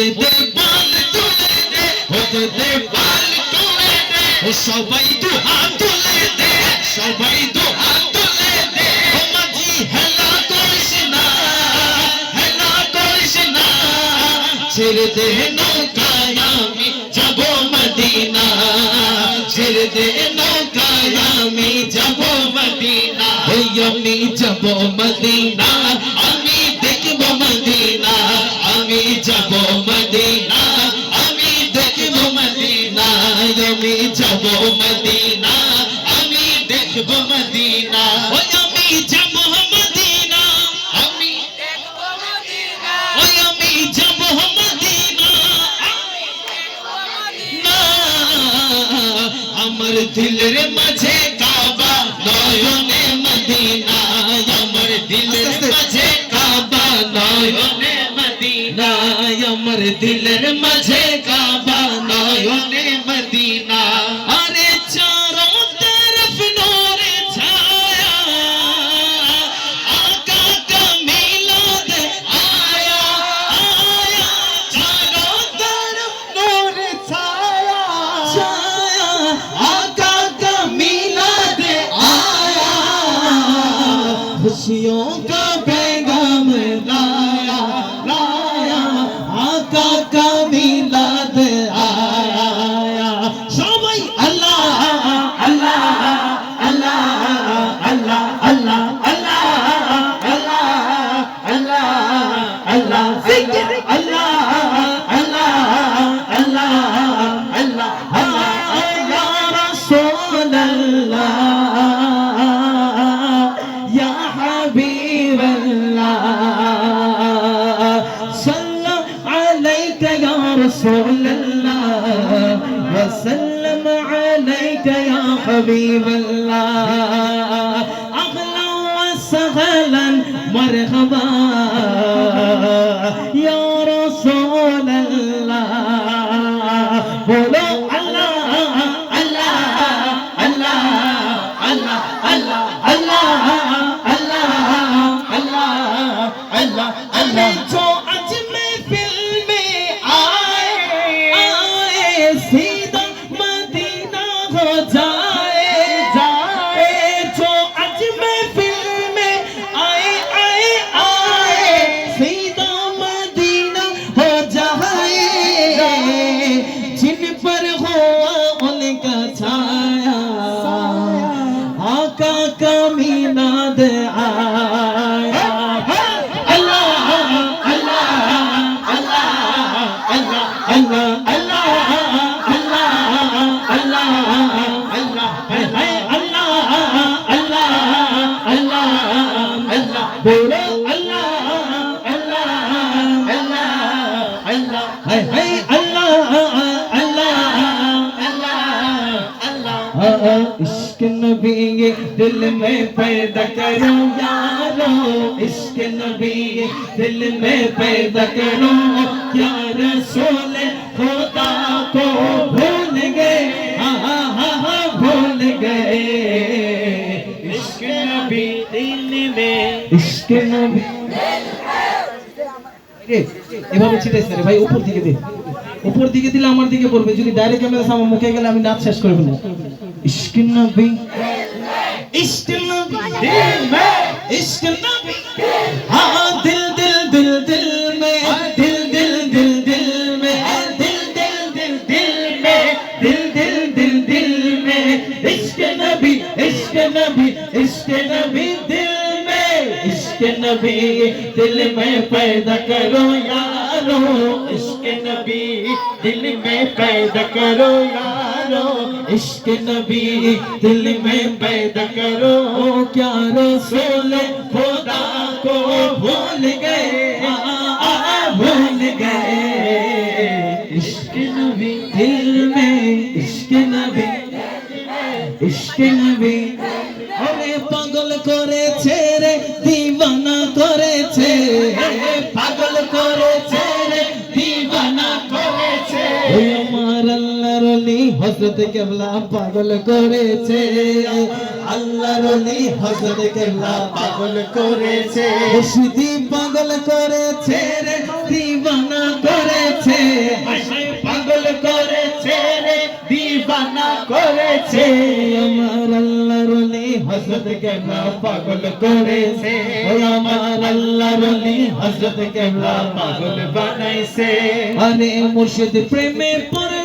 দে দে বাল তুলে দে দে দে বাল তুলে দে, ও সবাই দু হাত তুলে দে, সবাই দু হাত তুলে দে। ও মাঝি হেলা করিস না, হেলা করিস না, ছেড়ে দে নৌকায় আমি যাব মদিনা। ছেড়ে দে নৌকায় আমি যাব মদিনা। ওই আমি যাব মদিনা। যাব মদিনা আমি দেখব মদিনা। ওই আমি যাব মদিনা। আমি ওই আমি যাব মদিনা। আমার দিলের মাঝে কাবা নয়নে মদিনা। আমার দিলের মাঝে কাবা নয়নে মদিনা। আমার দিলের মাঝে কাবা আসিও গা مرحبا يا رسول الله بولو الله الله الله الله الله الله الله الله الله الله नबी ये दिल में पैदा करो यारो इश्क नबी ये दिल में पैदा करो क्या रसूल खुदा को भूल गए हाँ हाँ हाँ हाँ भूल गए इश्क नबी दिल में इश्क नबी রে, এভাবে ছিটাইছে রে ভাই উপর দিকে দে ऊपर दिखे दिल दिखे पड़े जो डायरेक्ट कैमरा सामने मुखे गाँव नाच शेष कर इश्क नबी दिल में पैदा करो यारो इश्क इश्क नबी दिल में पैदा करो यारो इश्क नबी दिल में पैदा करो क्या रसूल खुदा को भूल गए भूल गए इश्क नबी दिल में इश्क नबी इश्क नबी ওলি হযরত কেবলা পাগল করেছে। আল্লাহর ওলি হযরত কেবলা পাগল করেছে। মুর্শিদি পাগল করেছে রে দিওয়ানা করেছে। পাগল করেছে রে, দিবানা করেছে। আমার আল্লাহ রলি হজরত কেবলা পাগল করেছে। আমার আল্লাহ রলি হজরত কেবলা পাগল বানাইছে। আরে মুর্শিদ প্রেমে পড়ল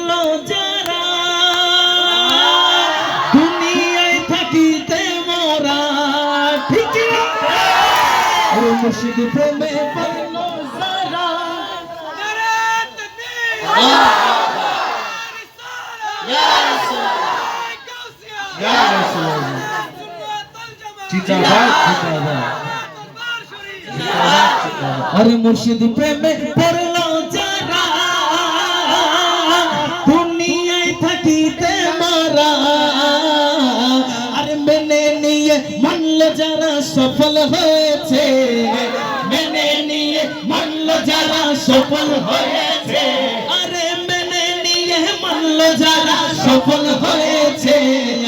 মুর্শিদ প্রেমে পড়ল রাসূলুল্লাহ জিন্দাবাদ জিন্দাবাদ আরে মুর্শিদ প্রেমে সফল হয়েছে। আরে মেনে নিয়ে মানল যারা সফল হয়েছে।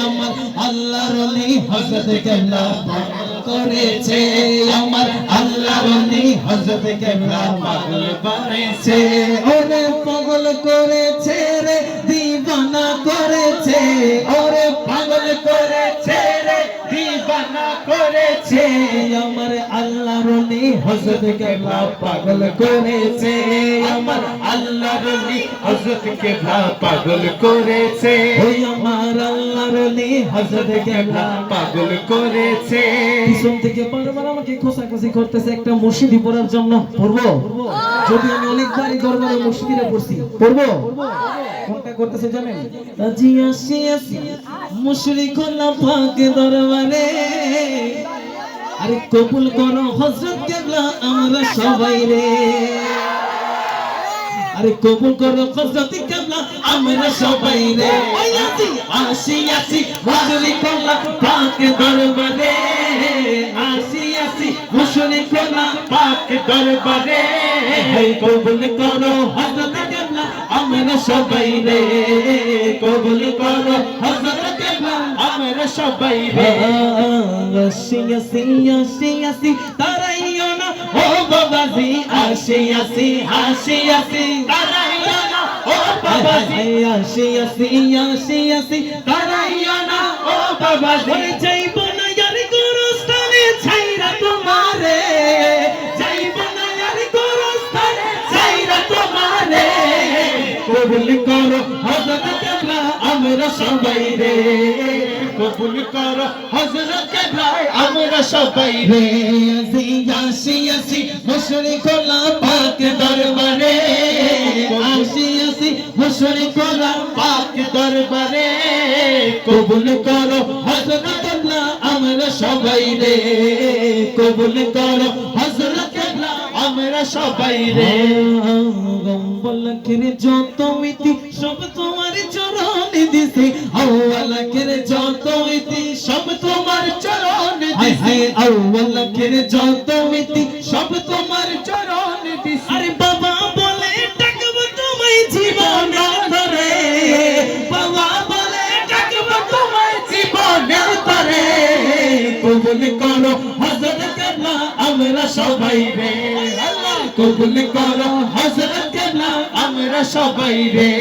আমার আল্লাহ রলি হজরত কেবলা পাগল করেছে। আমার আল্লাহ রলি হজরত কেবলা পাগল করেছে। ওরে পাগল করেছে রে দিবানা করেছে। ওরে পাগল করেছে রে দিবানা করেছে। আমার রলি হজরত কেবলা পাগল করেছে? আমার আল্লাহ রলি হযরত কেবলা পাগল করেছে? ওই আমার আল্লাহ রলি হজরত কেবলা পাগল করেছে? পিছন থেকে বারবার আমাকে খোসাখুসি করতেছে একটা মুর্শিদি পড়ার জন্য। পড়ব? যদি আমি অনেকবারই দরবারে মুর্শিদিরা পড়ছি পড়ব? কোনটা করতেছে জানেন? আজি আসি আসি মুশরি খোলা পাক দরবারে। আরে কবুল করো, হযরত কেবলা আমরা সবাই রে। আরে কবুল করো, হযরত কেবলা আমরা সবাই রে। আসি আসি মুশরি খোলা পাক দরবারে। আসি আসি মুশরি খোলা পাক দরবারে। কবুল করো, হযরত কেবলা আমরা সবাই রে। কবুল করো, হযরত কেবলা আমরা সবাই রে। আসি আসি আসি আসি তারাইও না। ও বাবাজি আসি আসি আসি আসি তারাইও না ও বাবাজি। আসি আসি আসি আসি তারাইও না ও বাবাজি। ওরে যাইব না ইয়ার গোরস্থানে ছাইরা তোমারে। যাইব না ইয়ার গোরস্থানে ছাইরা তোমারে। কবুল করো হযরত সবাই রে কবুল করো হযরত কেবলা আমরা সবাই রে। আসি আসি আসি মুশরি খোলা পাক দরবারে। আসি আসি মুশরি খোলা পাক দরবারে। কবুল করো কেবলা আমরা সবাই রে। কবুল করো কেবলা আমরা সবাই রে। গম্বলকের যত ইতি সব তোমার চরণে দিছি। আওয়ালাকের যত ইতি সব তোমার চরণে দিছি। আওয়ালাকের যত ইতি সব তোমার চরণে দিছি। আরে বাবা বলে ডাকবো তোমায় জীবন ধরে। বাবা বলে ডাকবো তোমায় জীবন ধরে। কবুল করো হযরত কেবলা আমরা সবাই রে। কবুল করো হযরত কেবলা আমরা সবাই রে।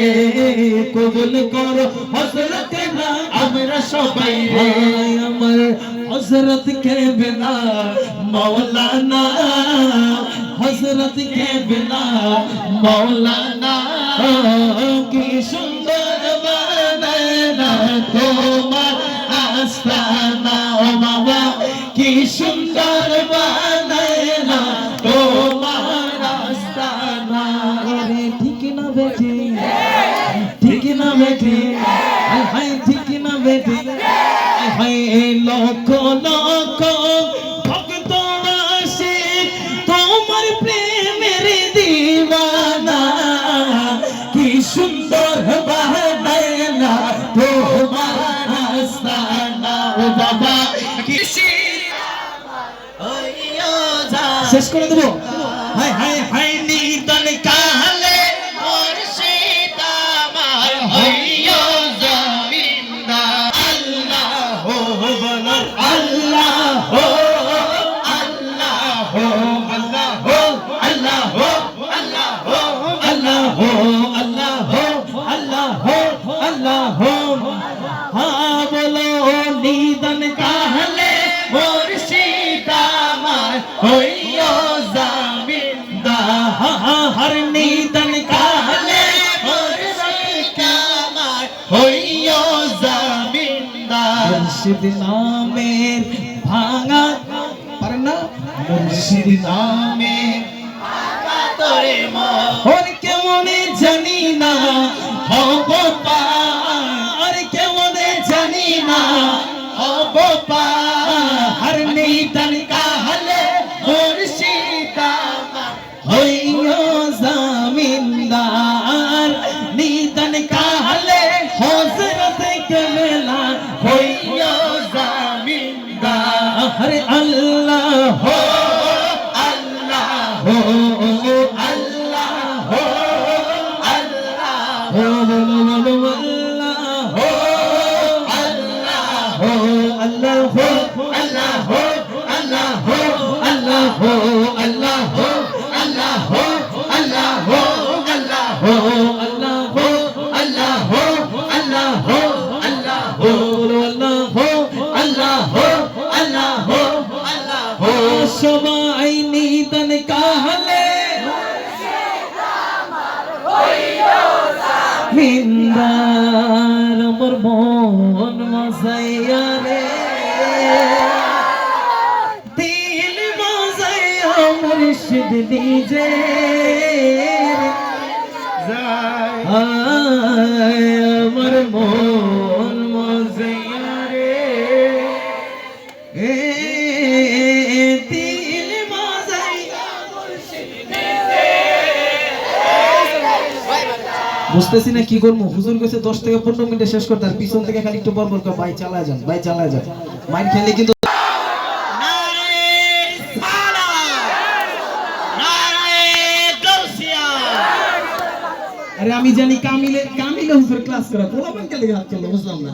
কবুল করো হযরত কেবলা আমরা সবাই রে। আমার হযরত কেবলা মাওলানা হযরত কেবলা মাওলানা। কি সুন্দর বানানা তোমার আস্তানা ঠিক না বেঠি। হায় লক্ষ লক্ষ ভক্ত আসে তোমার প্রেমের দিওয়ানা কি সুন্দর বানায়না তোমার আস্তানা। ও বাবা কি শেষ করে দেবো। হায় হায় হায় তাহলে মুর্শিদ আমার হইও জামিন্দা হর নিদন কালে মুর্শিদ আমার হইও জামিন্দা মুর্শিদ নামের ভাঙা পারনা মুর্শিদ নামে ভাঙা তোরে মন কেমনে জানি সবাই নিতন কাহলে? মিন্দার আমার মন মজাইয়া রে। দিল মজাইয়া মুর্শিদ নিজে। যায় আমার মন বুঝতেছি না কি করব? হুজুর কাছে দশ থেকে পনেরো মিনিটে শেষ করতে আর পিছন থেকে খালি একটু বরবর করে। ভাই চালায় যান ভাই চালায় যান। মাইর খেলে কিন্তু আরে আমি জানি কামিলে কামিলে হুজুর ক্লাস করা। পোলা পান কালে হাত চলো বুঝলাম না।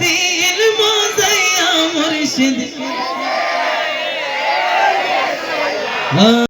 দিল মজাইয়া মুর্শিদ।